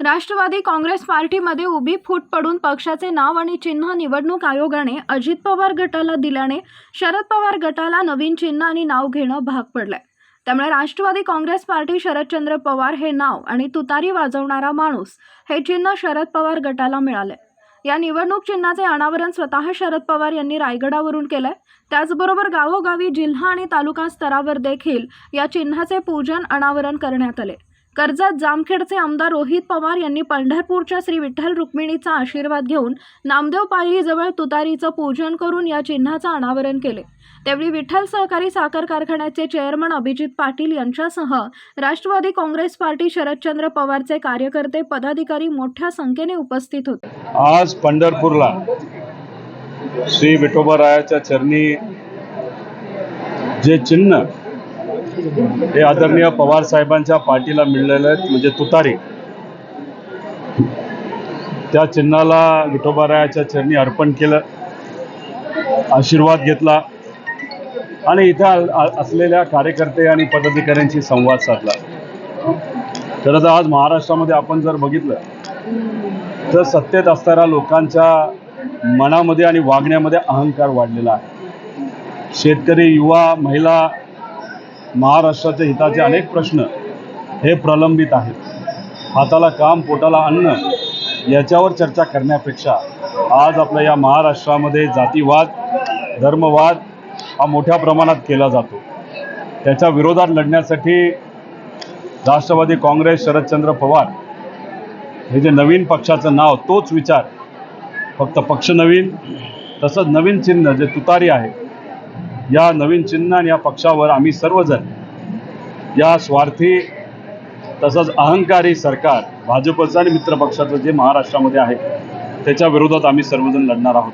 राष्ट्रवादी काँग्रेस पार्टीमध्ये उभी फूट पडून पक्षाचे नाव आणि चिन्ह निवडणूक आयोगाने अजित पवार गटाला दिल्याने शरद पवार गटाला नवीन चिन्ह आणि नाव घेणं भाग पडलंय. त्यामुळे राष्ट्रवादी काँग्रेस पार्टी शरदचंद्र पवार हे नाव आणि तुतारी वाजवणारा माणूस हे चिन्ह शरद पवार गटाला मिळाले या निवडणूक चिन्हाचे अनावरण स्वतः शरद पवार यांनी रायगडावरून केलंय. त्याचबरोबर गावोगावी जिल्हा आणि तालुका स्तरावर देखील या चिन्हाचे पूजन अनावरण करण्यात आले. कर्जत जामखेडचे आमदार रोहित पवार यांनी पंढरपूरच्या श्री विठ्ठल रुक्मिणीचा आशीर्वाद घेऊन नामदेव पायरीजवळ तुतारीचं पूजन करून या चिन्हाचं अनावरण केले. त्यावेळी विठ्ठल सहकारी साखर कारखान्याचे चेअरमन अभिजित पाटील यांच्यासह राष्ट्रवादी काँग्रेस पार्टी शरदचंद्र पवारचे कार्यकर्ते पदाधिकारी मोठ्या संख्येने उपस्थित होते. आज पंढरपूरला श्री विठोबारायाच्या चरणी जे चिन्ह हे आदरणीय पवार साहेबांच्या पार्टीला मिळलेलं म्हणजे तुतारी. त्या चिन्हाला विठोबारायाच्या चरणी अर्पण केलं आशीर्वाद घेतला आणि इथं असलेल्या कार्यकर्ते आणि पदाधिकाऱ्यांशी संवाद साधला. खरं तर आज महाराष्ट्रामध्ये आपण जर बघितलं तर सत्तेत असणाऱ्या लोकांच्या मनामध्ये आणि वागण्यामध्ये अहंकार वाढलेला आहे. शेतकरी युवा महिला महाराष्ट्राच्या हिताचे अनेक प्रश्न हे प्रलंबित आहेत. हाताला काम पोटाला अन्न याच्यावर चर्चा करण्यापेक्षा आज आपल्या या महाराष्ट्रामध्ये जातीवाद धर्मवाद हा मोठ्या प्रमाणात केला जातो. त्याच्या विरोधात लढण्यासाठी राष्ट्रवादी काँग्रेस शरदचंद्र पवार हे जे नवीन पक्षाचं नाव तोच विचार फक्त पक्ष नवीन तसंच नवीन चिन्ह जे तुतारी आहे या नवीन चिन्ह आणि या पक्षावर आम्ही सर्वजण या स्वार्थी तसंच अहंकारी सरकार भाजपचं आणि मित्रपक्षाचं जे महाराष्ट्रामध्ये आहे त्याच्या विरोधात आम्ही सर्वजण लढणार आहोत.